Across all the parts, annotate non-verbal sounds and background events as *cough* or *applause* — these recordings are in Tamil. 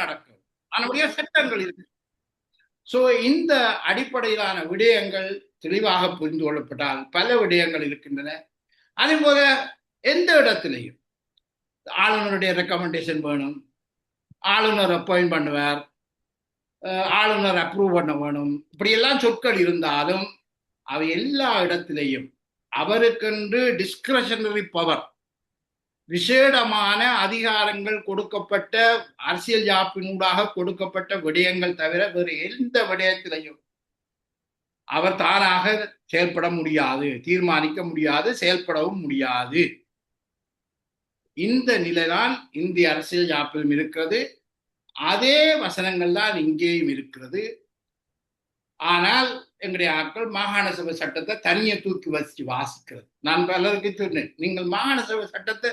நடக்கும். அதனுடைய சட்டங்கள் இருக்கு. சோ இந்த அடிப்படையிலான விடயங்கள் தெளிவாக புரிந்து கொள்ளப்பட்டால் பல விடயங்கள் இருக்கின்றன. அதே போல எந்த இடத்திலையும் ஆளுநருடைய ரெக்கமெண்டேஷன் வேணும் ஆளுநர் அப்பாயிண்ட் பண்ணுவார் ஆளுநர் அப்ரூவ் பண்ண வேணும் இப்படியெல்லாம் சொற்கள் இருந்தாலும் அவை எல்லா இடத்திலையும் அவருக்கென்று டிஸ்கிரஷனரி பவர் விசேடமான அதிகாரங்கள் கொடுக்கப்பட்ட அரசியல் யாப்பினூடாக கொடுக்கப்பட்ட விடயங்கள் தவிர வேறு எந்த விடயத்திலையும் அவர் தானாக செயல்பட முடியாது தீர்மானிக்க முடியாது செயல்படவும் முடியாது. இந்த நிலைதான் இந்திய அரசியல் யாப்பிலும் இருக்கிறது. அதே வசனங்கள் தான் இங்கேயும் இருக்கிறது. ஆனால் எங்களுடைய ஆட்கள் மாகாண சபை சட்டத்தை தனியை தூக்கி வச்சு வாசிக்கிறது. நான் பலருக்கு சொன்னேன் நீங்கள் மாகாண சபை சட்டத்தை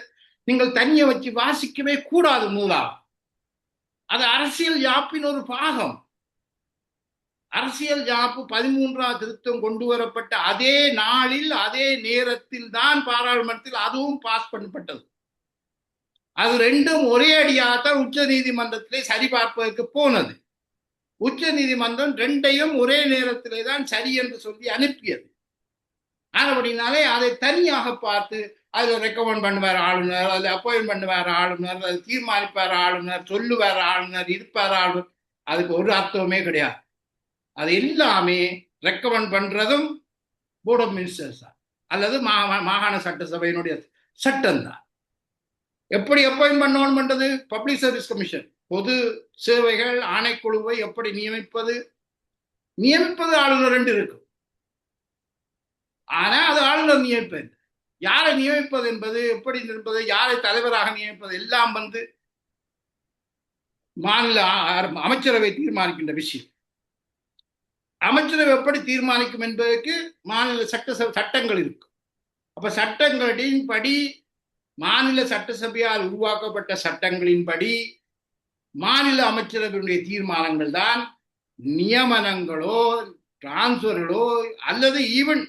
நீங்கள் தனியை வச்சு வாசிக்கவே கூடாது நூலா. அது அரசியல் யாப்பின் ஒரு பாகம். அரசியல் யாப்பு பதிமூன்றாம் திருத்தம் கொண்டு வரப்பட்ட அதே நாளில் அதே நேரத்தில் தான் பாராளுமன்றத்தில் அதுவும் பாஸ் பண்ணப்பட்டது. அது ரெண்டும் ஒரே அடியாகத்தான் உச்ச நீதிமன்றத்திலே சரிபார்ப்பதற்கு போனது. உச்ச நீதிமன்றம் ரெண்டையும் ஒரே நேரத்திலே தான் சரி என்று சொல்லி அனுப்பியது. ஆனபடினாலே அதை தனியாக பார்த்து அதில் ரெக்கமெண்ட் பண்ணுவார் ஆளுநர் அதில் அப்பாயின் பண்ணுவார் ஆளுநர் அது தீர்மானிப்பார் ஆளுநர் சொல்லுவார் ஆளுநர் இருப்பார் ஆளுநர். அதுக்கு ஒரு அர்த்தமே கிடையாது. அது எல்லாமே ரெக்கமெண்ட் பண்றதும் போர்ட் ஆஃப் மினிஸ்டர்ஸ் தான் அல்லது மாகாண சட்டசபையினுடைய சட்டம் தான் எப்படி அப்பாயின் பண்ணணும் பண்றது? பப்ளிக் சர்வீஸ் கமிஷன் பொது சேவைகள் ஆணைக்குழுவை எப்படி நியமிப்பது? நியமிப்பது ஆளுநர் ரெண்டு இருக்கும். ஆனா அது ஆளுநர் நியமிப்பது யாரை நியமிப்பது என்பது எப்படி என்பது யாரை தலைவராக நியமிப்பது எல்லாம் வந்து மாநில அமைச்சரவை தீர்மானிக்கின்ற விஷயம். அமைச்சரவை எப்படி தீர்மானிக்கும் என்பதற்கு மாநில சட்ட சட்டங்கள் இருக்கும். அப்ப சட்டங்களின்படி மாநில சட்டசபையால் உருவாக்கப்பட்ட சட்டங்களின்படி மாநில அமைச்சரவையினுடைய தீர்மானங்கள் தான் நியமனங்களோ டிரான்ஸ்ஃபர்களோ அல்லது ஈவன்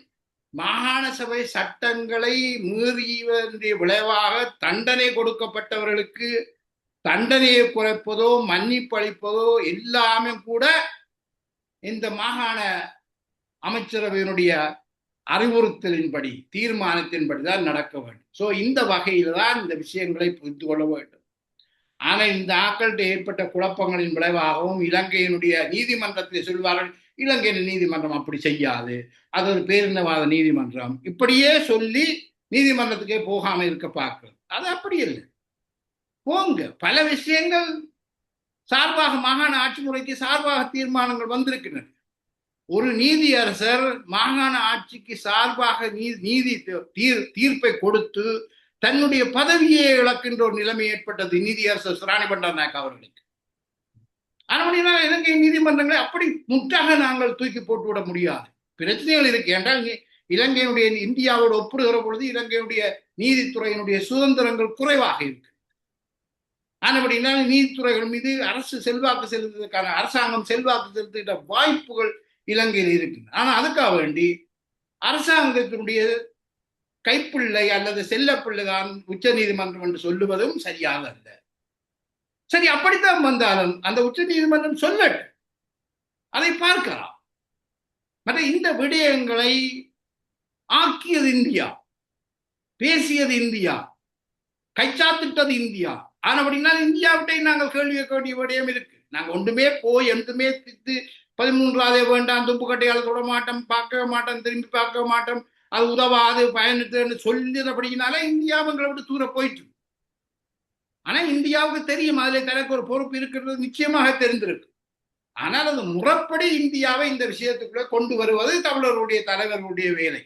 மாகாண சபை சட்டங்களை மீறிய விளைவாக தண்டனை கொடுக்கப்பட்டவர்களுக்கு தண்டனையை குறைப்பதோ மன்னிப்பு அளிப்பதோ எல்லாமே கூட இந்த மாகாண அமைச்சரவையினுடைய அறிவுறுத்தலின்படி தீர்மானத்தின்படி தான் நடக்க வேண்டும். ஸோ இந்த வகையில் தான் இந்த விஷயங்களை புரிந்து கொள்ள வேண்டும். ஆனால் இந்த ஆக்கள்கிட்ட ஏற்பட்ட குழப்பங்களின் விளைவாகவும் இலங்கையினுடைய நீதிமன்றத்தில் சொல்வார்கள் இலங்கையின் நீதிமன்றம் அப்படி செய்யாது. அது ஒரு பேரினவாத நீதிமன்றம்? இப்படியே சொல்லி நீதிமன்றத்துக்கே போகாம இருக்க பார்க்கிறது. அது அப்படி இல்லை. போங்க. பல விஷயங்கள் சார்பாக மாகாண ஆட்சி முறைக்கு சார்பாக தீர்மானங்கள் வந்திருக்கின்றன. ஒரு நீதியரசர் மாகாண ஆட்சிக்கு சார்பாக நீதி தீர் தீர்ப்பை கொடுத்து தன்னுடைய பதவியை இழக்கின்ற ஒரு நிலைமை ஏற்பட்டது நீதியரசர் சுராணி பண்டாரநாயக் அவர்களுக்கு. ஆனால் இலங்கை நீதிமன்றங்களை அப்படி முற்றாக நாங்கள் தூக்கி போட்டு விட முடியாது. பிரச்சனைகள் இருக்கு. என்றால் இலங்கையினுடைய இந்தியாவோடு ஒப்புடுகிற பொழுது இலங்கையுடைய நீதித்துறையினுடைய சுதந்திரங்கள் குறைவாக இருக்கு. ஆனபடினால் நீதித்துறைகள் மீது அரசு செல்வாக்கு செலுத்துவதற்கான அரசாங்கம் செல்வாக்கு செலுத்துகிற வாய்ப்புகள் இலங்கையில் இருக்கு ஆனால் அதுக்காக வேண்டி அரசாங்கத்தினுடைய கைப்பிள்ளை அல்லது செல்லப்பிள்ளை தான் உச்ச நீதிமன்றம் என்று சொல்லுவதும் சரியாக அல்ல. சரி அப்படித்தான் வந்தாலும் அந்த உச்ச நீதிமன்றம் சொல்லட்டும். அதை பார்க்கலாம். மற்ற இந்த விடயங்களை ஆக்கியது இந்தியா பேசியது இந்தியா கைச்சாத்திட்டது இந்தியா. ஆனா அப்படின்னா இந்தியாவிட்டே நாங்கள் கேள்வி கேட்க வேண்டிய விடயம் இருக்கு. நாங்கள் ஒன்றுமே போய் எந்துமே தித்து பதிமூன்றாவது வேண்டாம் தும்பு கட்டையால் தொட மாட்டோம் பார்க்க மாட்டோம் திரும்பி பார்க்க மாட்டோம். அது உதவாது பயணித்துன்னு இந்தியாவை இந்தியாவுங்களை விட்டு தூர போயிட்டு ஆனா இந்தியாவுக்கு தெரியும் அதுல தனக்கு ஒரு பொறுப்பு இருக்கிறது நிச்சயமாக தெரிந்திருக்கு. ஆனால் அது முறைப்படி இந்தியாவை இந்த விஷயத்துக்குள்ள கொண்டு வருவது தமிழர்களுடைய தலைவர்களுடைய வேலை.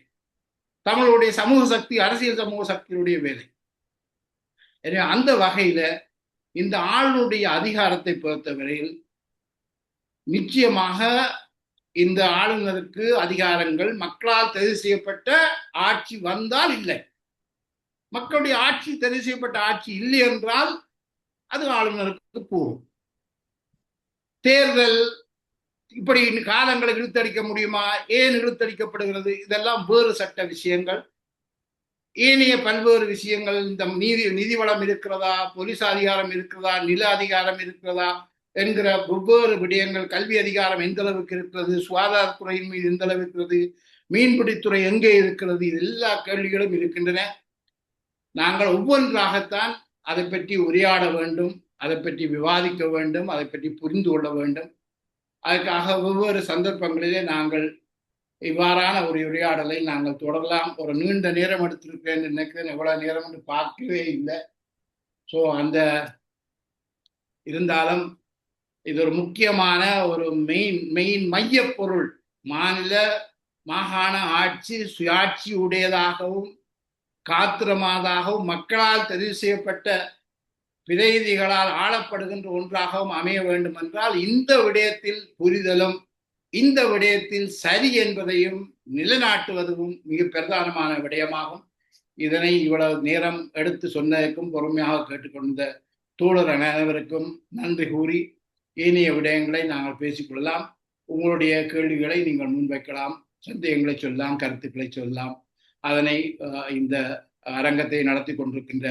தமிழுடைய சமூக சக்தி அரசியல் சமூக சக்தியுடைய வேலை. எனவே அந்த வகையில இந்த ஆளுடைய அதிகாரத்தை பொறுத்தவரையில் நிச்சயமாக இந்த ஆளுநருக்கு அதிகாரங்கள் மக்களால் தெரிவு செய்யப்பட்ட ஆட்சி வந்தால் இல்லை. மக்களுடைய ஆட்சி தெரிவு செய்யப்பட்ட ஆட்சி இல்லை என்றால் அது ஆளுநருக்கு கூறும் தேர்தல் இப்படி காலங்களை இழுத்தடிக்க முடியுமா? ஏன் இழுத்தடிக்கப்படுகிறது? இதெல்லாம் வேறு சட்ட விஷயங்கள். ஏனைய பல்வேறு விஷயங்கள் இந்த நீதி நிதி வளம் இருக்கிறதா? போலீஸ் அதிகாரம் இருக்கிறதா? நில அதிகாரம் இருக்கிறதா? என்கிற வெவ்வேறு விடயங்கள் கல்வி அதிகாரம் எந்த அளவுக்கு இருக்கிறது? சுகாதாரத்துறையின் மீது எந்த அளவு இருக்கிறது? மீன்பிடித்துறை எங்கே இருக்கிறது? இது எல்லா கேள்விகளும் இருக்கின்றன. நாங்கள் ஒவ்வொன்றாகத்தான் அதை பற்றி உரையாட வேண்டும் அதை பற்றி விவாதிக்க வேண்டும் அதை பற்றி புரிந்து கொள்ள வேண்டும். அதுக்காக ஒவ்வொரு சந்தர்ப்பங்களிலே நாங்கள் இவ்வாறான ஒரு உரையாடலை நாங்கள் தொடரலாம். ஒரு நீண்ட நேரம் எடுத்திருக்கிறேன் நினைக்கிறேன். எவ்வளவு நேரம் என்று பார்க்கவே இல்லை. ஸோ அந்த இருந்தாலும் இது ஒரு முக்கியமான ஒரு மெயின் மெயின் மைய பொருள் மாநில மாகாண ஆட்சி சுயாட்சி உடையதாகவும் காத்திரமாதாகவும் மக்களால் தெரிவு செய்யப்பட்ட பிரதிகளால் ஆளப்படுகின்ற ஒன்றாகவும் அமைய வேண்டும் என்றால் இந்த விடயத்தில் புரிதலும் இந்த விடயத்தில் சரி என்பதையும் நிலைநாட்டுவதும் மிக பிரதானமான விடயமாகும். இதனை இவ்வளவு நேரம் எடுத்து சொன்னதற்கும் பொறுமையாக கேட்டுக்கொண்ட தோழர் அனைவருக்கும் நன்றி கூறி ஏனைய விடயங்களை நாங்கள் பேசிக்கொள்ளலாம். உங்களுடைய கேள்விகளை நீங்கள் முன்வைக்கலாம் சந்தேகங்களை சொல்லலாம் கருத்துக்களை சொல்லலாம். அதனை இந்த அரங்கத்தை நடத்தி கொண்டிருக்கின்ற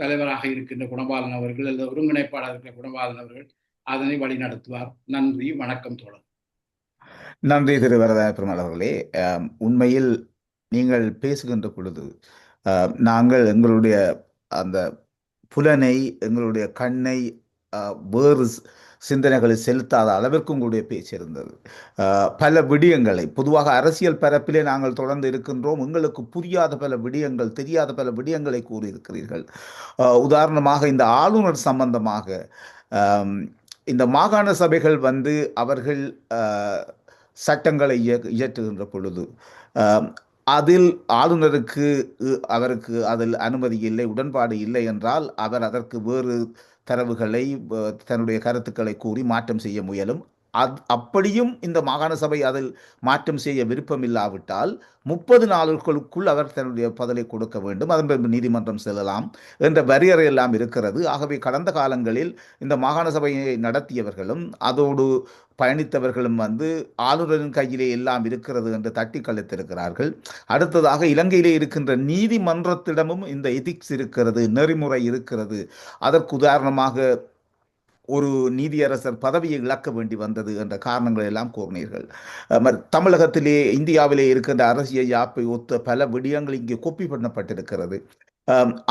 தலைவராக இருக்கின்ற குணபாலன் அவர்கள் அல்லது ஒருங்கிணைப்பாளர் இருக்கிற குணபாலன் அவர்கள் அதனை வழி நடத்துவார் நன்றி வணக்கம் தோழர். நன்றி திரு. வரதா பெருமாள் அவர்களே உண்மையில் நீங்கள் பேசுகின்ற பொழுது நாங்கள் எங்களுடைய அந்த புலனை எங்களுடைய கண்ணை வேறு சிந்தனைகளை செலுத்தாத அளவிற்கு உங்களுடைய பேச்சு இருந்தது. பல விடயங்களை பொதுவாக அரசியல் பரப்பிலே நாங்கள் தொடர்ந்து இருக்கின்றோம். உங்களுக்கு புரியாத பல விடயங்கள் தெரியாத பல விடயங்களை கூறியிருக்கிறீர்கள். உதாரணமாக இந்த ஆளுநர் சம்பந்தமாக இந்த மாகாண சபைகள் வந்து அவர்கள் சட்டங்களை இயற்றுகின்ற பொழுது அதில் ஆளுநருக்கு அவருக்கு அதில் அனுமதி இல்லை உடன்பாடு இல்லை என்றால் அவர் அதற்கு வேறு தரவுகளை தன்னுடைய கருத்துக்களை கூறி மாற்றம் செய்ய முயலும். அத் அப்படியும் இந்த மாகாண சபை அதில் மாற்றம் செய்ய விருப்பம் இல்லாவிட்டால் முப்பது நாளுக்குள் அவர் தன்னுடைய பதிலை கொடுக்க வேண்டும். அதன் பின்பு நீதிமன்றம் செல்லலாம் என்ற வரையறை எல்லாம் இருக்கிறது. ஆகவே கடந்த காலங்களில் இந்த மாகாண சபையை நடத்தியவர்களும் அதோடு பயணித்தவர்களும் வந்து ஆளுநரின் கையிலே எல்லாம் இருக்கிறது என்று தட்டி கழித்திருக்கிறார்கள். அடுத்ததாக இலங்கையிலே இருக்கின்ற நீதிமன்றத்திடமும் இந்த எதிக்ஸ் இருக்கிறது நெறிமுறை இருக்கிறது. அதற்கு உதாரணமாக ஒரு நீதியரசர் பதவியை இழக்க வேண்டி வந்தது என்ற காரணங்கள் எல்லாம் கூறினீர்கள். தமிழகத்திலே இந்தியாவிலே இருக்கின்ற அரசியல் யாப்பை ஒத்த பல விடயங்கள் இங்கே கொப்பி பண்ணப்பட்டிருக்கிறது.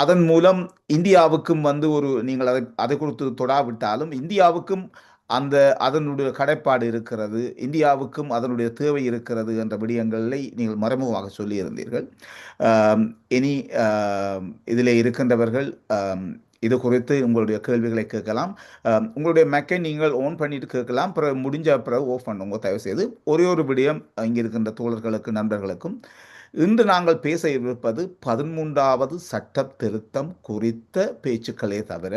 அதன் மூலம் இந்தியாவுக்கும் வந்து ஒரு நீங்கள் அதை அதை கொடுத்து தொடாவிட்டாலும் இந்தியாவுக்கும் அந்த அதனுடைய கடைப்பாடு இருக்கிறது இந்தியாவுக்கும் அதனுடைய தேவை இருக்கிறது என்ற விடயங்களை நீங்கள் மறைமுகமாக சொல்லியிருந்தீர்கள். இனி இதில் இருக்கின்றவர்கள் இது குறித்து உங்களுடைய கேள்விகளை கேட்கலாம். உங்களுடைய மெக்கை நீங்கள் ஓன் பண்ணிட்டு கேட்கலாம். பிறகு முடிஞ்ச பிறகு ஓஃப் பண்ணுங்க. தயவு செய்து ஒரே ஒரு விடயம் இங்கே இருக்கின்ற தோழர்களுக்கு நண்பர்களுக்கும். இன்று நாங்கள் பேச இருப்பது பதிமூன்றாவது சட்ட திருத்தம் குறித்த பேச்சுக்களே தவிர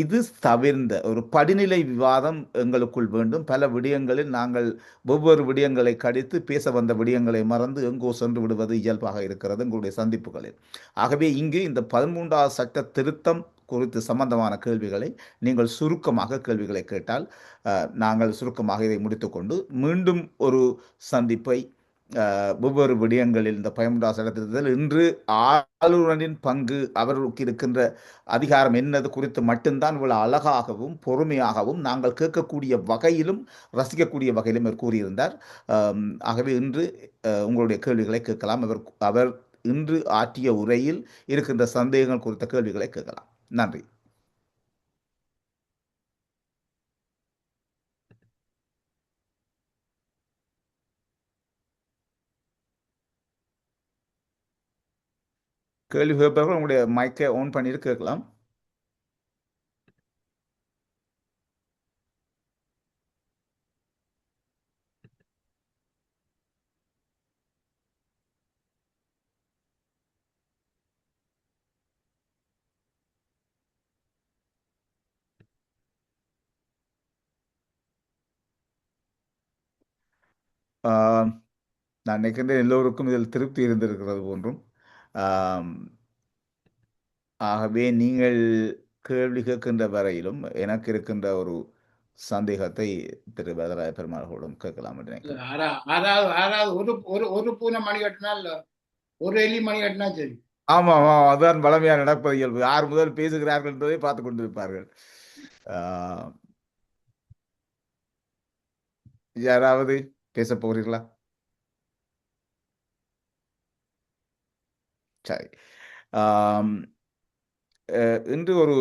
இது தவிர்ந்த ஒரு படிநிலை விவாதம் எங்களுக்குள் வேண்டும். பல விடயங்களில் நாங்கள் ஒவ்வொரு விடயங்களை கடித்து பேச வந்த விடயங்களை மறந்து எங்கோ சென்று விடுவது இயல்பாக இருக்கிறது எங்களுடைய சந்திப்புகளில். ஆகவே இங்கு இந்த பதிமூன்றாவது சட்ட திருத்தம் குறித்து சம்பந்தமான கேள்விகளை நீங்கள் சுருக்கமாக கேள்விகளை கேட்டால் நாங்கள் சுருக்கமாக இதை முடித்துக்கொண்டு மீண்டும் ஒரு சந்திப்பை ஒவ்வொரு விடயங்களில் இந்த பயமுண்டா சட்டத்திட்டத்தில் இன்று ஆளுநரின் பங்கு அவர்களுக்கு இருக்கின்ற அதிகாரம் என்னது குறித்து மட்டும்தான் இவ்வளவு அழகாகவும் பொறுமையாகவும் நாங்கள் கேட்கக்கூடிய வகையிலும் ரசிக்கக்கூடிய வகையிலும் அவர் கூறியிருந்தார். ஆகவே இன்று உங்களுடைய கேள்விகளை கேட்கலாம். அவர் அவர் இன்று ஆற்றிய உரையில் இருக்கின்ற சந்தேகங்கள் குறித்த கேள்விகளை கேட்கலாம். நன்றி. கேள்வி கேட்பவர்கள் உங்களுடைய மைக்கை ஆன் பண்ணிட்டு கேட்கலாம். நான் நினைக்கின்றேன் எல்லோருக்கும் இதில் திருப்தி இருந்திருக்கிறது போன்றும். ஆகவே நீங்கள் கேள்வி கேட்கின்ற வரையிலும் எனக்கு இருக்கின்ற ஒரு சந்தேகத்தை திரு வேதராய பெருமாள்களும் கேட்கலாம் ஆறாவது ஒரு ஒரு ஒரு பூனை மணி ஒரு எலி மணி கட்டினா சரி. ஆமா ஆமா அதுதான் வளமையாக நடப்பது இயல்பு. யார் முதல் பேசுகிறார்கள் என்பதை பார்த்து கொண்டிருப்பார்கள். யாராவது? பேச போகிறீர்களா சரி இன்று ஒரு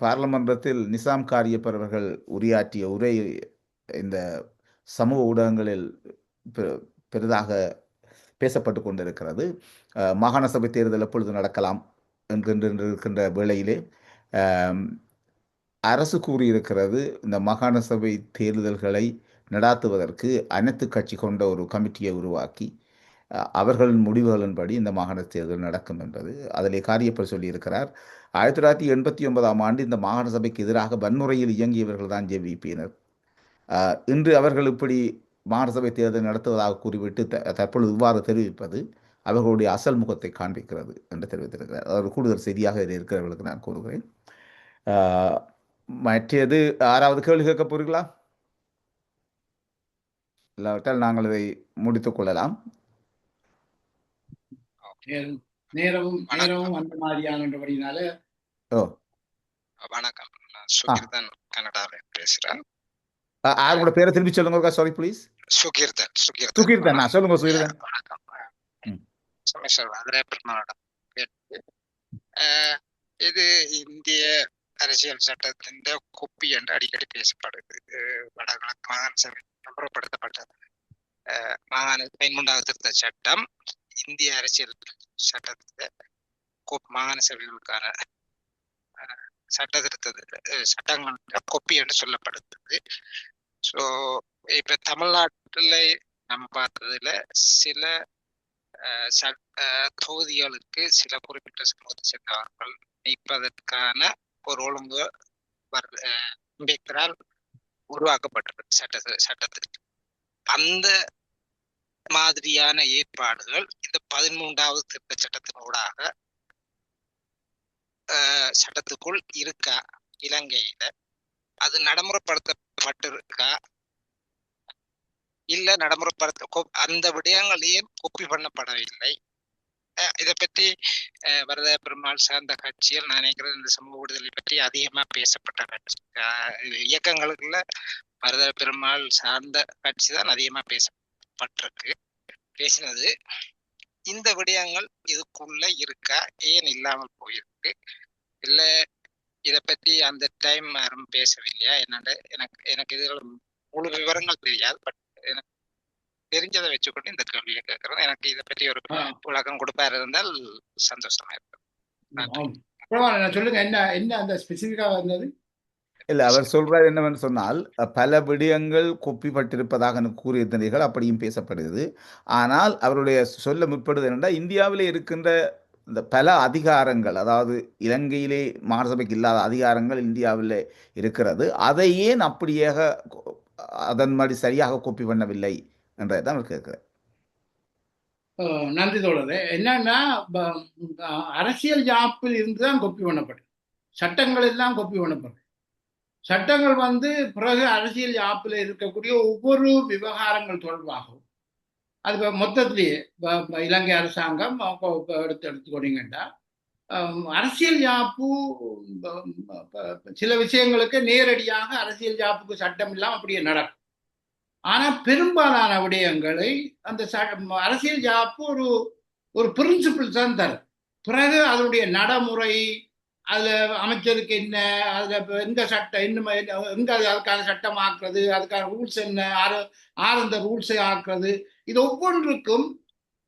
பாராளுமன்றத்தில் நிசாம் காரியப்பர் அவர்கள் உரையாற்றிய உரை இந்த சமூக ஊடகங்களில் பெ- பெரிதாக பேசப்பட்டு கொண்டிருக்கிறது. மாகாண சபை தேர்தல் எப்பொழுது நடக்கலாம் என்கின்ற இருக்கின்ற வேளையிலே அரசு கூறியிருக்கிறது இந்த மாகாண சபை தேர்தல்களை நடாத்துவதற்கு அனைத்து கட்சி கொண்ட ஒரு கமிட்டியை உருவாக்கி அவர்களின் முடிவுகளின்படி இந்த மாகாண தேர்தல் நடக்கும் என்பது அதிலே காரியப்பர் சொல்லியிருக்கிறார். ஆயிரத்தி தொள்ளாயிரத்தி எண்பத்தி ஒன்பதாம் ஆண்டு இந்த மாகாண சபைக்கு எதிராக வன்முறையில் இயங்கியவர்கள் தான் ஜேவிபியினர். இன்று அவர்கள் இப்படி மாகாண சபை தேர்தல் நடத்துவதாக கூறிவிட்டு த- தற்பொழுது இவ்வாறு தெரிவிப்பது அவர்களுடைய அசல் முகத்தை காண்பிக்கிறது என்று தெரிவித்திருக்கிறார். அவர் கூடுதல் செய்தியாக இருக்கிறவர்களுக்கு நான் கூறுகிறேன். மற்றது ஆறாவது கேள்வி கேட்க போறீங்களா இல்லாவிட்டால் நாங்கள் இதை முடித்துக் கொள்ளலாம். நேரம் நேரமும் நேரமும் அந்த மாதிரியானபடினால ஓ. வணக்கம். சுகிர்தன் கனடால பேசுறேன். யாரோட பேரை திருப்பி சொல்லுங்க சாரி ப்ளீஸ் சுகிர்தன் சுகிர்தன். சுகீர்தன். சொல்லுங்க சுகீர்தன். வணக்கம் இது இந்திய அரசியல் சட்டத்தின் கொப்பி என்று அடிக்கடி பேசப்படுது. வடகிழக்கு மாகாண சபை அப்புறப்படுத்தப்பட்ட மாகாண பதிமூன்றாவது திருத்த சட்டம் இந்திய அரசியல் சட்டத்தில் மாகாண சபைகளுக்கான அஹ், சட்ட திருத்தது சட்டங்கள் கொப்பி என்று சொல்லப்படுகிறது. ஸோ இப்ப தமிழ்நாட்டில் நம்ம பார்த்ததுல சில அஹ், தொகுதிகளுக்கு சில குறிப்பிட்ட சமூகத்தை சேர்ந்தவர்கள் நீப்பதற்கான ஒரு ஒழுங்கு வர் அம்பேத்கரால் உருவாக்கப்பட்டது சட்ட சட்டத்துக்கு அந்த மாதிரியான ஏற்பாடுகள் இந்த பதிமூன்றாவது திருத்த சட்டத்தினூடாக அஹ், சட்டத்துக்குள் இருக்கா? இலங்கையில. அது நடைமுறைப்படுத்தப்பட்டிருக்கா? இல்ல நடைமுறைப்படுத்த அந்த விடயங்கள் ஏன் பண்ணப்படவில்லை? இதை பற்றி வரத பெருமாள் சார்ந்த கட்சிகள் நான் நினைக்கிறேன் இந்த சமூக விடுதலை பற்றி அதிகமா பேசப்பட்ட கட்சி இயக்கங்களுக்குள்ள வரத பெருமாள் சார்ந்த கட்சி தான் அதிகமா பேசப்பட்டிருக்கு பேசினது இந்த விடயங்கள் இதுக்குள்ள இருக்கா ஏன் இல்லாமல் போயிருக்கு இல்ல இத பத்தி அந்த டைம் யாரும் பேசவில்லையா என்னன்னு எனக்கு எனக்கு இதுல முழு விவரங்கள் தெரியாது பட் எனக்கு தெரிஞ்சதை வச்சுக்கொண்டு இந்த கேள்வியை கேட்கறேன். எனக்கு இதை பற்றி ஒரு விளக்கம் கொடுப்பாரு இருந்தால் சந்தோஷமா இருக்கும். சொல்லுங்க என்ன என்ன அந்த ஸ்பெசிஃபிக்கா வந்தது? இல்லை அவர் சொல்றார் என்னவென்று சொன்னால் பல விடயங்கள் கொப்பிப்பட்டிருப்பதாக கூறியிருந்தீர்கள் அப்படியும் பேசப்படுகிறது. ஆனால் அவருடைய சொல்ல முற்படுவது என்னென்றால் இந்தியாவிலே இருக்கின்ற இந்த பல அதிகாரங்கள் அதாவது இலங்கையிலே மாநசபைக்கு இல்லாத அதிகாரங்கள் இந்தியாவில் இருக்கிறது. அதை ஏன் அப்படியாக அதன் மாதிரி சரியாக கோப்பி பண்ணவில்லை. என்றதை தான் அவர் நன்றி தோழரே. என்னன்னா அரசியல் ஜாப்பில் இருந்து தான் கொப்பி பண்ணப்படுது சட்டங்கள் எல்லாம் கொப்பி பண்ணப்படுது சட்டங்கள் வந்து பிறகு அரசியல் ஜாப்பில் இருக்கக்கூடிய ஒவ்வொரு விவகாரங்கள் தொடர்பாகவும் அது இப்போ மொத்தத்திலேயே இலங்கை அரசாங்கம் எடுத்து எடுத்துக்கொண்டீங்கன்னா அரசியல் ஜாப்பு சில விஷயங்களுக்கு நேரடியாக அரசியல் ஜாப்புக்கு சட்டம் இல்லாமல் அப்படியே நடக்கும். ஆனா பெரும்பாலான விடயங்களை அந்த அரசியல் ஜாப்பு ஒரு ஒரு பிரின்சிபிள் தான் தரும். பிறகு அதனுடைய நடைமுறை அதுல அமைச்சருக்கு என்ன அதுல எந்த சட்டம் என்ன எங்க அது அதுக்கான சட்டம் ஆக்குறது அதுக்கான ரூல்ஸ் என்ன ஆறு ஆறு அந்த ரூல்ஸை ஆக்குறது இது ஒவ்வொன்றுக்கும்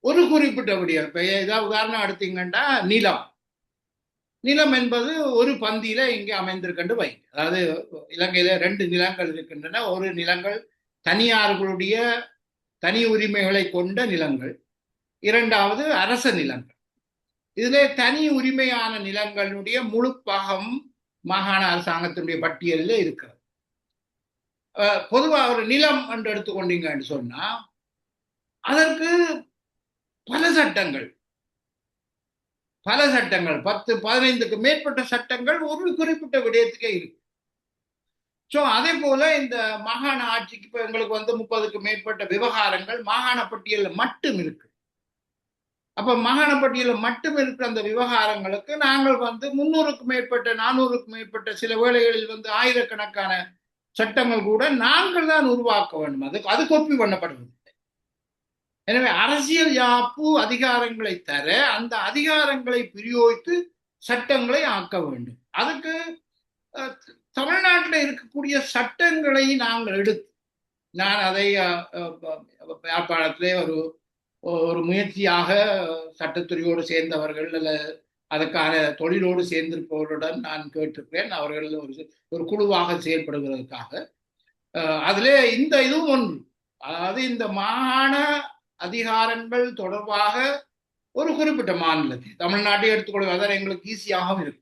ஒரு குறிப்பிட்ட விடயம். இப்ப ஏதாவது உதாரணம் எடுத்தீங்கன்னா நிலம். நிலம் என்பது ஒரு பந்தியில இங்கே அமைந்திருக்கின்ற வை அதாவது இலங்கையில ரெண்டு நிலங்கள் இருக்கின்றன. ஒரு நிலங்கள் தனியார்களுடைய தனி உரிமைகளை கொண்ட நிலங்கள். இரண்டாவது அரச நிலங்கள். இதிலே தனி உரிமையான நிலங்களுடைய முழு பாகம் மாகாண அரசாங்கத்தினுடைய பட்டியலில் இருக்கிறது. பொதுவாக ஒரு நிலம் என்று எடுத்துக்கொண்டீங்கன்னு சொன்னா அதற்கு பல சட்டங்கள். பல சட்டங்கள். பத்து பதினைந்துக்கு மேற்பட்ட சட்டங்கள் ஒரு குறிப்பிட்ட விடயத்துக்கே இருக்கு. ஸோ அதே போல இந்த மாகாண ஆட்சிக்கு இப்போ எங்களுக்கு வந்து முப்பதுக்கு மேற்பட்ட விவகாரங்கள் மாகாண பட்டியலில் மட்டும் இருக்கு. அப்ப மாகாண பட்டியலில் மட்டும் இருக்கிற அந்த விவகாரங்களுக்கு நாங்கள் வந்து முன்னூறுக்கு மேற்பட்ட நானூறுக்கு மேற்பட்ட சில வேளைகளில் வந்து ஆயிரக்கணக்கான சட்டங்கள் கூட நாங்கள் தான் உருவாக்க வேண்டும். அது அது கோப்பி பண்ணப்படுவதில்லை எனவே அரசியல் யாப்பு அதிகாரங்களை தர அந்த அதிகாரங்களை பிரயோகித்து சட்டங்களை ஆக்க வேண்டும். அதுக்கு தமிழ்நாட்டில் இருக்கக்கூடிய சட்டங்களை நாங்கள் எடுத்து நான் அதை அஹ், யாழ்ப்பாணத்திலே ஒரு ஒரு முயற்சியாக சட்டத்துறையோடு சேர்ந்தவர்கள் அல்ல அதுக்கான தொழிலோடு சேர்ந்திருப்பவர்களுடன் நான் கேட்டிருக்கிறேன். அவர்கள் ஒரு ஒரு குழுவாக செயல்படுவதற்காக அதிலே இந்த இதுவும் ஒன்று. அதாவது இந்த மாகாண அதிகாரங்கள் தொடர்பாக ஒரு குறிப்பிட்ட மாநிலத்தை தமிழ்நாட்டை எடுத்துக்கொள்வதால் எங்களுக்கு ஈஸியாகவும் இருக்கும்.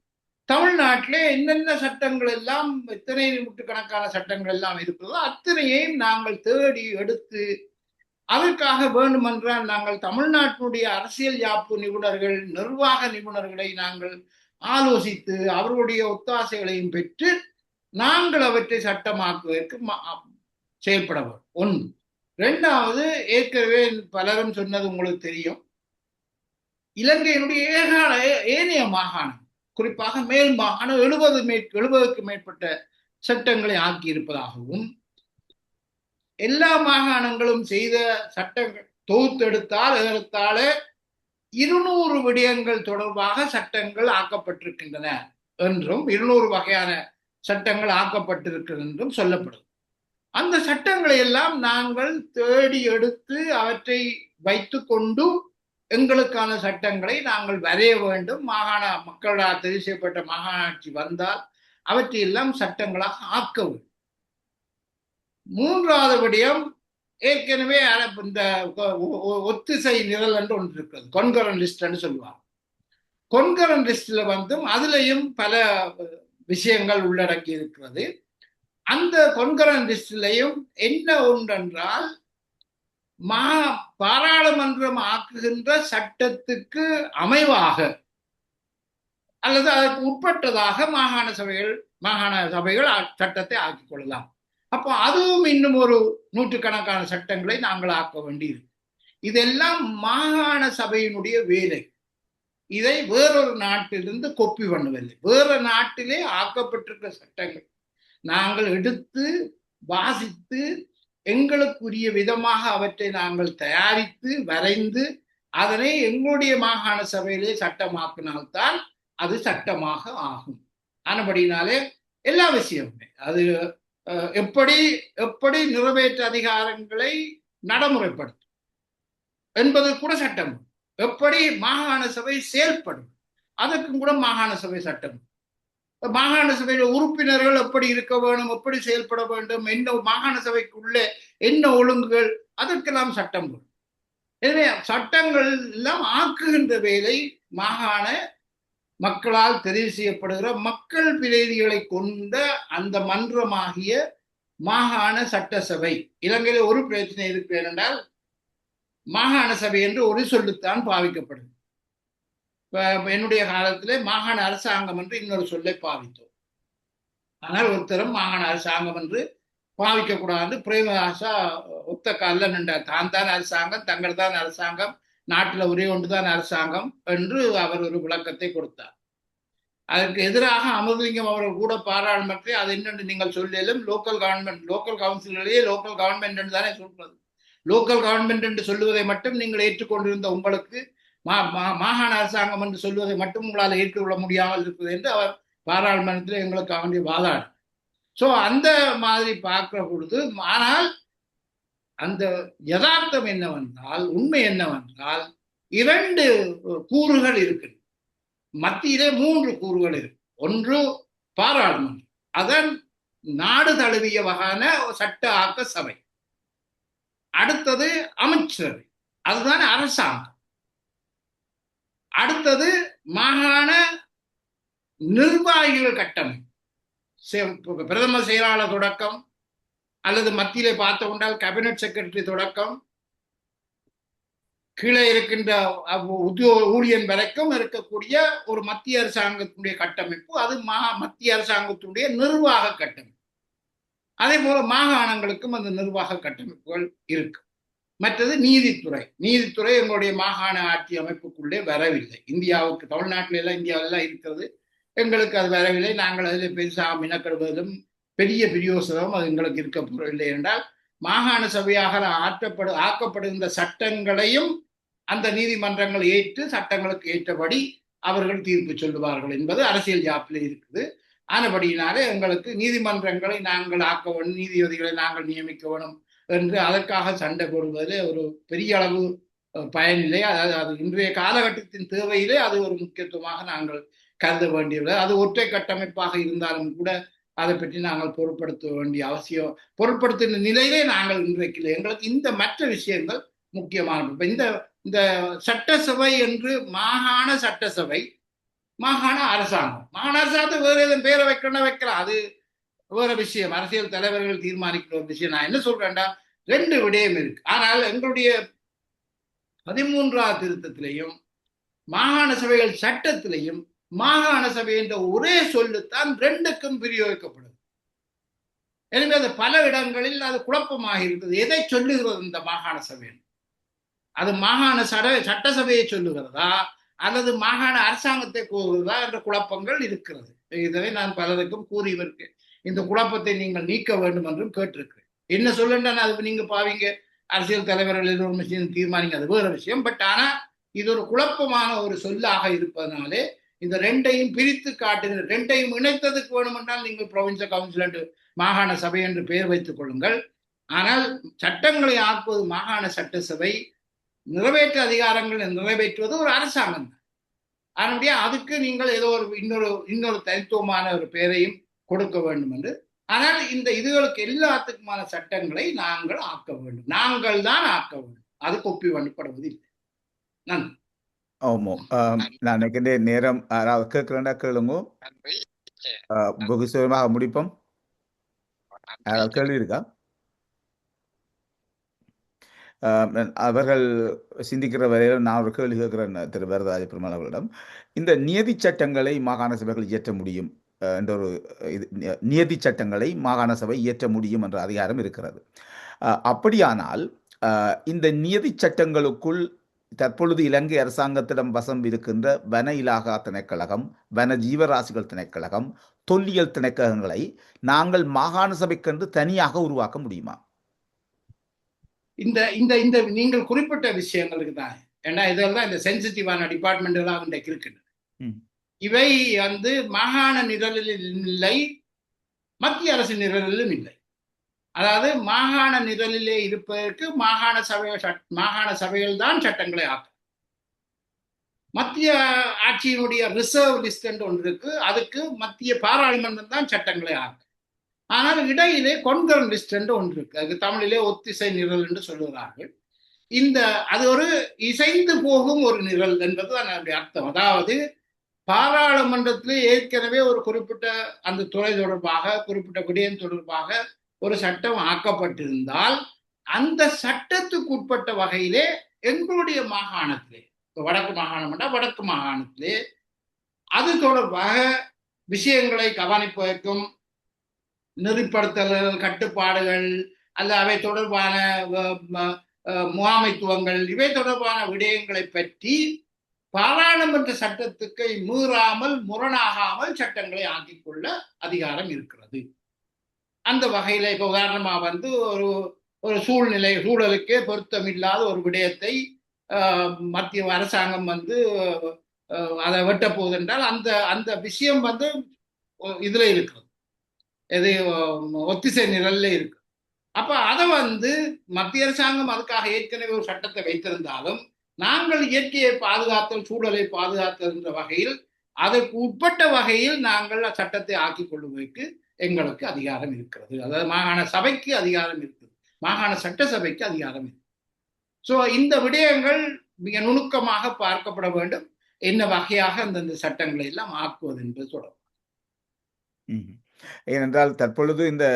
தமிழ்நாட்டிலே என்னென்ன சட்டங்கள் எல்லாம் எத்தனை நூற்றுக்கணக்கான சட்டங்கள் எல்லாம் இருக்கிறதோ அத்தனையையும் நாங்கள் தேடி எடுத்து அதற்காக வேண்டுமென்றால் நாங்கள் தமிழ்நாட்டினுடைய அரசியல் யாப்பு நிபுணர்கள் நிர்வாக நிபுணர்களை நாங்கள் ஆலோசித்து அவர்களுடைய ஒத்தாசைகளையும் பெற்று நாங்கள் அவற்றை சட்டமாக்குவதற்கு ம- செயல்பட வேண்டும். ஒன்று. ரெண்டாவது ஏற்கனவே பலரும் சொன்னது உங்களுக்கு தெரியும். இலங்கையினுடைய ஏகால ஏனைய மாகாணம் குறிப்பாக மேல் மாகாணம் எழுபது மே எழுபதுக்கு மேற்பட்ட சட்டங்களை ஆக்கி இருப்பதாகவும் எல்லா மாகாணங்களும் செய்த சட்டங்கள் தொகுத்தெடுத்தால் ஏறத்தாழ இருநூறு விடயங்கள் தொடர்பாக சட்டங்கள் ஆக்கப்பட்டிருக்கின்றன என்றும் இருநூறு வகையான சட்டங்கள் ஆக்கப்பட்டிருக்கிறது என்றும் சொல்லப்படுது அந்த சட்டங்களை எல்லாம் நாங்கள் தேடி எடுத்து அவற்றை வைத்து கொண்டு எங்களுக்கான சட்டங்களை நாங்கள் வரைய வேண்டும். மாகாண மக்களால் தெரிவு செய்யப்பட்ட மாகாணாட்சி வந்தால் அவற்றையெல்லாம் சட்டங்களாக ஆக்க வேண்டும். மூன்றாவது விடயம் ஏற்கனவே இந்த ஒ- ஒத்திசை நிரல் என்று ஒன்று இருக்கிறது. கொன்கரன் லிஸ்ட்னு சொல்லுவாங்க. கொன்கரன் லிஸ்ட்ல வந்தும் அதுலேயும் பல விஷயங்கள் உள்ளடக்கி இருக்கிறது. அந்த கொன்கரன் லிஸ்ட்லையும் என்ன ஒன்றென்றால் மா பாராளுமன்றம் ஆக்குகின்ற சட்டத்துக்கு அமைவாக அல்லது அதற்கு உட்பட்டதாக மாகாண சபைகள் மாகாண சபைகள் சட்டத்தை ஆக்கிக் கொள்ளலாம். அப்போ அதுவும் இன்னும் ஒரு நூற்றுக்கணக்கான சட்டங்களை நாங்கள் ஆக்க வேண்டியிருக்கு இதெல்லாம் மாகாண சபையினுடைய வேலை. இதை வேறொரு நாட்டிலிருந்து கொப்பி பண்ணவில்லை. வேற நாட்டிலே ஆக்கப்பட்டிருக்கிற சட்டங்கள். நாங்கள் எடுத்து வாசித்து எங்களுக்குரிய விதமாக அவற்றை நாங்கள் தயாரித்து வரைந்து அதனை எங்களுடைய மாகாண சபையிலே சட்டமாக்கினால்தான் அது சட்டமாக ஆகும். ஆனபடினாலே எல்லா விஷயமுமே. அது அஹ், எப்படி எப்படி நிறைவேற்ற அதிகாரங்களை நடைமுறைப்படுத்தும் என்பது கூட சட்டம். எப்படி மாகாண சபை செயல்படும் அதற்கும் கூட மாகாண சபை சட்டம். மாகாண சபையில உறுப்பினர்கள் எப்படி இருக்க வேண்டும் எப்படி செயல்பட வேண்டும் என்ன மாகாண சபைக்குள்ளே என்ன ஒழுங்குகள் அதற்கெல்லாம் சட்டம் எனவே சட்டங்கள் எல்லாம் ஆக்குகின்ற வேலை மாகாண மக்களால் தெரிவு செய்யப்படுகிற மக்கள் பிரதிகளை கொண்ட அந்த மன்றமாகிய மாகாண சட்டசபை. இலங்கையில ஒரு பிரச்சனை இருக்கு என்றால் மாகாண சபை என்று ஒரு சொல்லுத்தான் பாவிக்கப்படுது. என்னுடைய காலத்திலே மாகாண அரசாங்கம் என்று இன்னொரு சொல்லை பாவித்தோம். ஆனால் ஒருத்தரும் மாகாண அரசாங்கம் என்று பாவிக்க கூடாது பிரேமதாசா ஒத்த காலில் நின்றார். தான் தான் அரசாங்கம் தங்கள் தான் அரசாங்கம் நாட்டில் ஒரே ஒன்றுதான் அரசாங்கம் என்று அவர் ஒரு விளக்கத்தை கொடுத்தார். அதற்கு எதிராக அமிர்தலிங்கம் அவர்கள் கூட பாராளுமன்றத்தை அது என்னென்று நீங்கள் சொல்லலும் லோக்கல் கவர்மெண்ட் லோக்கல் கவுன்சிலேயே லோக்கல் கவர்மெண்ட் என்று தானே சொல்றது லோக்கல் கவர்மெண்ட் என்று சொல்லுவதை மட்டும் நீங்கள் ஏற்றுக்கொண்டிருந்த உங்களுக்கு மா மா- மாகாண அரசாங்கம் என்று சொல்வதை மட்டும் உங்களால் ஏற்றுக்கொள்ள முடியாமல் இருக்குது என்று அவர் பாராளுமன்றத்தில் எங்களுக்கு அவனுடைய வாதாடு. ஸோ அந்த மாதிரி பார்க்கிற பொழுது ஆனால் அந்த யதார்த்தம் என்னவென்றால் உண்மை என்னவென்றால் இரண்டு கூறுகள் இருக்கு மத்தியிலே மூன்று கூறுகள் இருக்கு. ஒன்று பாராளுமன்றம். அதன் நாடு தழுவிய வகையான சட்ட ஆக்க சபை. அடுத்தது அமைச்சரவை. அதுதான் அரசாங்கம். அடுத்தது மாகாண நிர்வாகிகள் கட்டமைப்பு செ- பிரதம செயலாளர் தொடக்கம் அல்லது மத்தியிலே பார்த்து கொண்டால் கேபினட் செக்ரட்டரி தொடக்கம் கீழே இருக்கின்ற உத்தியோக உத்தியோ ஊழியன் வரைக்கும் இருக்கக்கூடிய ஒரு மத்திய அரசாங்கத்தினுடைய கட்டமைப்பு அது மா மத்திய அரசாங்கத்தினுடைய நிர்வாக கட்டமைப்பு அதே போல மாகாணங்களுக்கும் அந்த நிர்வாக கட்டமைப்புகள் இருக்கு. மற்றது நீதித்துறை. நீதித்துறை எங்களுடைய மாகாண ஆட்சி அமைப்புக்குள்ளே வரவில்லை. இந்தியாவுக்கு தமிழ்நாட்டில எல்லாம் இந்தியாவிலாம் இருக்கிறது. எங்களுக்கு அது வரவில்லை. நாங்கள் அதில் பெருசாக மினக்கடுவதும் பெரிய பிரியோசனமும் அது எங்களுக்கு இருக்க போறதில்லை என்றால் மாகாண சபையாக ஆற்றப்படு ஆக்கப்படுகின்ற சட்டங்களையும் அந்த நீதிமன்றங்கள் ஏற்று சட்டங்களுக்கு ஏற்றபடி அவர்கள் தீர்ப்பு சொல்லுவார்கள் என்பது அரசியல் ஜாப்பில் இருக்குது. ஆனபடியினாலே எங்களுக்கு நீதிமன்றங்களை நாங்கள் ஆக்க வேணும் நீதிபதிகளை நாங்கள் நியமிக்க வேணும் என்று அதற்காக சண்டை போடுவதில் ஒரு பெரிய அளவு பயனில்லை அதாவது அது இன்றைய காலகட்டத்தின் தேவையிலே அது ஒரு முக்கியத்துவமாக நாங்கள் கருத வேண்டியது அது ஒற்றை கட்டமைப்பாக இருந்தாலும் கூட அதை பற்றி நாங்கள் பொருட்படுத்த வேண்டிய அவசியம் பொருட்படுத்தின நிலையிலே நாங்கள் இன்றைக்கு இல்லை. எங்களுக்கு இந்த மற்ற விஷயங்கள் முக்கியமானது. இப்போ இந்த இந்த சட்டசபை என்று மாகாண சட்டசபை மாகாண அரசாங்கம். மாகாண அரசாங்கத்தை வேறு எதுவும் பேரை வைக்கணும் வைக்கலாம். அது வேற விஷயம். அரசியல் தலைவர்கள் தீர்மானிக்கிற ஒரு விஷயம். நான் என்ன சொல்றேன்டா? ரெண்டு விடயம் இருக்கு. ஆனால் எங்களுடைய பதிமூன்றாவது திருத்தத்திலையும் மாகாண சபைகள் சட்டத்திலையும் மாகாண சபை என்ற ஒரே சொல்லுத்தான் ரெண்டுக்கும் பிரயோகிக்கப்படுது எனவே அது பல இடங்களில் அது குழப்பமாக இருந்தது. எதை சொல்லுகிறது இந்த மாகாண சபை? அது மாகாண சட சட்டசபையை சொல்லுகிறதா? அல்லது மாகாண அரசாங்கத்தை கூறுகிறதா என்ற குழப்பங்கள் இருக்கிறது. இதனை நான் பலருக்கும் கூறியிருக்கேன் இந்த குழப்பத்தை நீங்கள் நீக்க வேண்டும் என்றும் கேட்டிருக்கிறேன். என்ன சொல்லுன்னா அது நீங்க பாவீங்க. அரசியல் தலைவர்கள் எல்லோரும் விஷயம் தீர்மானிங்க அது வேற விஷயம். பட் ஆனா இது ஒரு குழப்பமான ஒரு சொல்லாக இருப்பதனாலே இந்த ரெண்டையும் பிரித்து காட்டுகிற ரெண்டையும் இணைத்ததுக்கு வேணுமென்றால் நீங்கள் ப்ரொவின்சியல் கவுன்சில் என்று மாகாண சபை என்று பெயர் வைத்துக் கொள்ளுங்கள். ஆனால் சட்டங்களை ஆக்குவது மாகாண சட்டசபை நிறைவேற்ற அதிகாரங்களை நிறைவேற்றுவது ஒரு அரசாங்கம். தான் அதனுடைய அதுக்கு நீங்கள் ஏதோ ஒரு இன்னொரு இன்னொரு தனித்துவமான ஒரு பெயரையும் கொடுக்க வேண்டும் என்று ஆனால் இந்த இதுகளுக்கு எல்லாத்துக்குமான சட்டங்களை நாங்கள் ஆக்க வேண்டும். நாங்கள் தான் ஆக்க வேண்டும். அது கொப்பி பண்ணப்படுவதில்லை நன்றி. ஆமோ. ஆம், நான் நேரம் யாராவது கேட்கிறேன்டா கேளுங்க. நன்றி. ஆஹ், வெகு சுயமாக முடிப்போம். யாராவது நன்றி கேள்வி இருக்கா? அவர்கள் சிந்திக்கிற வரையில் நான் ஒரு கேள்வி கேட்கிறேன் திரு வரதாஜ பெருமாள் அவர்களிடம். இந்த நியதி சட்டங்களை மாகாண சபைகள் இயற்ற முடியும்? என்ற ஒரு இது நியதி சட்டங்களை மாகாண சபை இயற்ற முடியும் என்ற அதிகாரம் இருக்கிறது. அப்படியானால் இந்த நியதி சட்டங்களுக்குள் தற்பொழுது இலங்கை அரசாங்கத்திடம் வசம் இருக்கின்ற வன இலாகா திணைக்களகம் வன ஜீவராசிகள் திணைக்களகம் தொல்லியல் திணைக்களங்களை நாங்கள் மாகாண சபைக்கென்று தனியாக உருவாக்க முடியுமா? இந்த இந்த இந்த நீங்கள் குறிப்பிட்ட விஷயங்களுக்கு தான் ஏன்னா இதெல்லாம் இந்த சென்சிட்டிவான டிபார்ட்மெண்ட் எல்லாம் இன்றைக்கு இருக்கின்றன ம். இவை வந்து மாகாண நிரலில் இல்லை மத்திய அரசு நிரலிலும் இல்லை. அதாவது மாகாண நிரலிலே இருப்பதற்கு மாகாண சபை மாகாண சபைகள் தான் சட்டங்களை ஆக்கும். மத்திய ஆட்சியினுடைய ரிசர்வ் லிஸ்ட் என்று ஒன்று இருக்கு அதுக்கு மத்திய பாராளுமன்றம் தான் சட்டங்களை ஆக்கும். ஆனால் இடையிலே கொன்கரன் லிஸ்ட் என்று ஒன்று இருக்கு. அது தமிழிலே ஒத்திசை நிரல் என்று சொல்லுகிறார்கள். இந்த அது ஒரு இசைந்து போகும் ஒரு நிரல் என்பது அதனுடைய அர்த்தம். அதாவது பாராளுமன்றத்தில் ஏற்கனவே ஒரு குறிப்பிட்ட அந்த துறை தொடர்பாக குறிப்பிட்ட விடயம் தொடர்பாக ஒரு சட்டம் ஆக்கப்பட்டிருந்தால் அந்த சட்டத்துக்கு உட்பட்ட வகையிலே எங்களுடைய மாகாணத்திலே இப்போ வடக்கு மாகாணம்னா வடக்கு மாகாணத்திலே அது தொடர்பாக விஷயங்களை கவனிப்பதற்கும் நெறிப்படுத்தல்கள் கட்டுப்பாடுகள் அல்ல அவை தொடர்பான வ- முகாமைத்துவங்கள் இவை தொடர்பான விடயங்களை பற்றி பாராளுமன்ற சட்டத்துக்கு மீறாமல் முரணாகாமல் சட்டங்களை ஆக்கிக் கொள்ள அதிகாரம் இருக்கிறது. அந்த வகையில இப்ப உதாரணமா வந்து ஒரு ஒரு சூழ்நிலை சூழலுக்கே பொருத்தமில்லாத ஒரு விடயத்தை மத்திய அரசாங்கம் வந்து அதை வெட்ட போகுது என்றால் அந்த அந்த விஷயம் வந்து இதில் இதுல இருக்கிறது. இது ஒத்திசை நிரல்ல இருக்கு. அப்ப அதை வந்து மத்திய அரசாங்கம் அதுக்காக ஏற்கனவே ஒரு சட்டத்தை வைத்திருந்தாலும் நாங்கள் இயற்கையை பாதுகாத்தல் சூழலை பாதுகாத்தல் என்ற வகையில் அதற்கு உட்பட்ட வகையில் நாங்கள் சட்டத்தை ஆக்கிக் கொள்வதற்கு எங்களுக்கு அதிகாரம் இருக்கிறது. அதாவது மாகாண சபைக்கு அதிகாரம் இருக்குது. மாகாண சட்டசபைக்கு அதிகாரம் இருக்குது. ஸோ இந்த விடயங்கள் மிக நுணுக்கமாக பார்க்கப்பட வேண்டும். என்ன வகையாக அந்தந்த சட்டங்களை எல்லாம் ஆக்குவது என்பது தொடர்பு ஏனென்றால் தற்பொழுது இந்த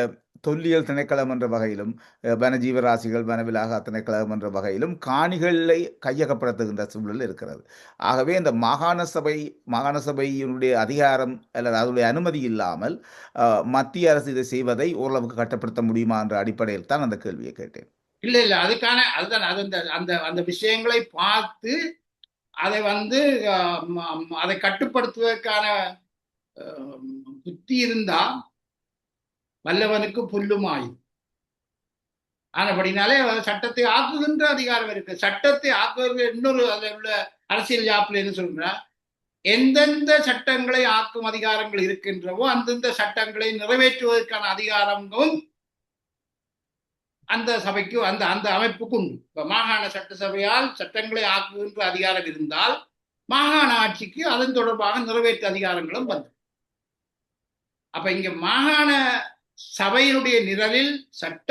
தொல்லியல் திணைக்களம் என்ற வகையிலும் வனஜீவராசிகள் வனவிலாக திணைக்களம் என்ற வகையிலும் காணிகளை கையகப்படுத்துகின்ற சூழல் இருக்கிறது. ஆகவே இந்த மாகாண சபை மாகாண சபையினுடைய அதிகாரம் அல்லது அதனுடைய அனுமதி இல்லாமல் மத்திய அரசு இதை செய்வதை ஓரளவுக்கு கட்டுப்படுத்த முடியுமா என்ற அடிப்படையில் தான் அந்த கேள்வியை கேட்டேன். இல்லை இல்ல. அதுக்கான அதுதான் அது அந்த அந்த அந்த விஷயங்களை பார்த்து அதை வந்து அதை கட்டுப்படுத்துவதற்கான புத்தி இருந்தா வல்லவனுக்கு புல்லுமாய் ஆனபடினாலே சட்டத்தை ஆக்குகின்ற அதிகாரம் இருக்கு சட்டத்தை ஆக்குவது இன்னொரு அதில் உள்ள அரசியல் யாப்பில் என்ன சொல்றா எந்தெந்த சட்டங்களை ஆக்கும் அதிகாரங்கள் இருக்கின்றவோ அந்தந்த சட்டங்களை நிறைவேற்றுவதற்கான அதிகாரங்களும் அந்த சபைக்கு அந்த அந்த அமைப்புக்கு உண்டு இப்ப மாகாண சட்டசபையால் சட்டங்களை ஆக்குகின்ற அதிகாரம் இருந்தால் மாகாண ஆட்சிக்கு அதன் தொடர்பாக நிறைவேற்று அதிகாரங்களும் வந்தது அப்ப இங்க மாகாண சபையினுடைய நிரலில் சட்ட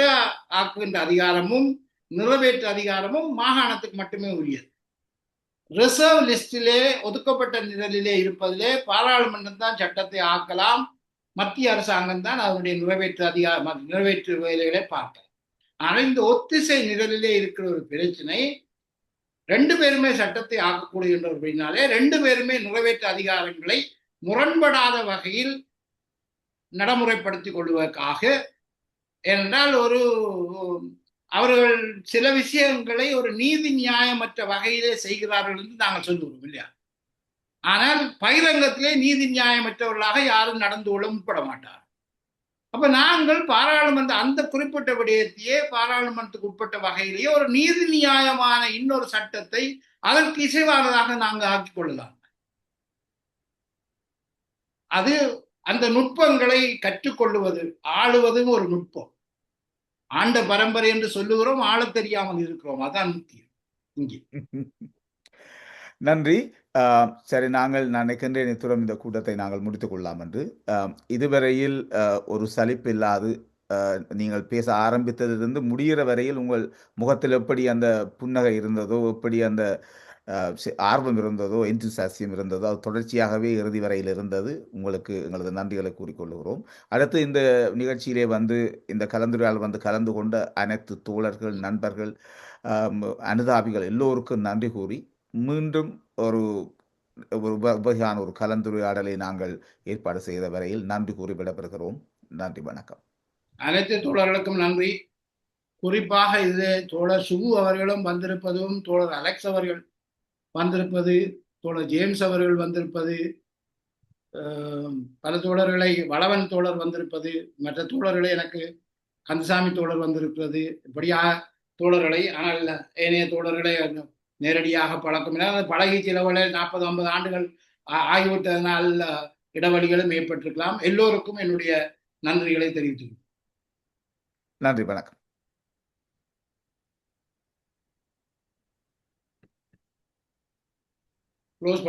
ஆக்குகின்ற அதிகாரமும் நிறைவேற்று அதிகாரமும் மாகாணத்துக்கு மட்டுமே உரியது ரிசர்வ் லிஸ்டிலே ஒதுக்கப்பட்ட நிரலிலே இருப்பதிலே பாராளுமன்றம் தான் சட்டத்தை ஆக்கலாம். மத்திய அரசாங்கம் தான் அதனுடைய நிறைவேற்று அதிகார நிறைவேற்று வேலைகளை பார்க்கலாம். ஆனால் இந்த ஒத்திசை நிரலிலே இருக்கிற ஒரு பிரச்சனை ரெண்டு பேருமே சட்டத்தை ஆக்கக்கூடியன்றபடினாலே ரெண்டு பேருமே நிறைவேற்று அதிகாரங்களை முரண்படாத வகையில் நடைமுறைப்படுத்திக் கொள்வதற்காக என்றால் ஒரு அவர்கள் சில விஷயங்களை ஒரு நீதி நியாயமற்ற வகையிலே செய்கிறார்கள் என்று நாங்கள் சொல்லுவோம் இல்லையா? ஆனால் பகிரங்கத்திலே நீதி நியாயமற்றவர்களாக யாரும் நடந்து கொள்ள முற்பட மாட்டார் அப்ப நாங்கள் பாராளுமன்ற அந்த குறிப்பிட்ட விடயத்தையே பாராளுமன்றத்துக்கு உட்பட்ட வகையிலேயே ஒரு நீதி நியாயமான இன்னொரு சட்டத்தை அதற்கு இசைவானதாக நாங்கள் ஆக்கிக் கொள்ளலாம். அது அந்த நுட்பங்களை கற்றுக்கொள்ளுவது ஆளுவதும் ஒரு நுட்பம். ஆண்ட பரம்பரை என்று சொல்லுகிறோம் ஆள தெரியாமல் இருக்கிறோம். அதான் முக்கியம். இங்கே. *laughs* நன்றி. ஆஹ் சரி நாங்கள் நான் நினைக்கின்றேன் இத்துடன் இந்த கூட்டத்தை நாங்கள் முடித்துக் கொள்ளலாம் என்று. இதுவரையில் ஒரு சலிப்பு இல்லாது நீங்கள் பேச ஆரம்பித்ததிலிருந்து முடிகிற வரையில் உங்கள் முகத்தில் எப்படி அந்த புன்னகை இருந்ததோ எப்படி அந்த ஆர்வம் இருந்ததோ என்துசாசியம் இருந்ததோ அது தொடர்ச்சியாகவே இறுதி வரையில் இருந்தது. உங்களுக்கு எங்களது நன்றிகளை கூறிக்கொள்கிறோம். அடுத்து இந்த நிகழ்ச்சியிலே வந்து இந்த கலந்துரையால் வந்து கலந்து கொண்ட அனைத்து தோழர்கள் நண்பர்கள் அனுதாபிகள் எல்லோருக்கும் நன்றி கூறி மீண்டும் ஒரு ஒரு உப- ஒரு கலந்துரையாடலை நாங்கள் ஏற்பாடு செய்த வரையில் நன்றி கூறி விடப்படுகிறோம் நன்றி வணக்கம். அனைத்து தோழர்களுக்கும் நன்றி. குறிப்பாக இது தோழர் சுகு அவர்களும் வந்திருப்பதும் தோழர் அலெக்ஸ் அவர்கள் வந்திருப்பது தோழர் ஜேம்ஸ் அவர்கள் வந்திருப்பது பல தோழர்களை வளவன் தோழர் வந்திருப்பது மற்ற தோழர்களை எனக்கு கந்தசாமி தோழர் வந்திருக்கிறது. இப்படியா தோழர்களை ஆனால் ஏனைய தோழர்களை நேரடியாக பழக்கம் இல்லை. பழகி சிலவளை நாற்பது ஐம்பது ஆண்டுகள் ஆ- ஆகிவிட்டதனால் இடைவெளிகளும் ஏற்பட்டிருக்கலாம். எல்லோருக்கும் என்னுடைய நன்றிகளை தெரிவித்துக்கிறேன் நன்றி வணக்கம். close.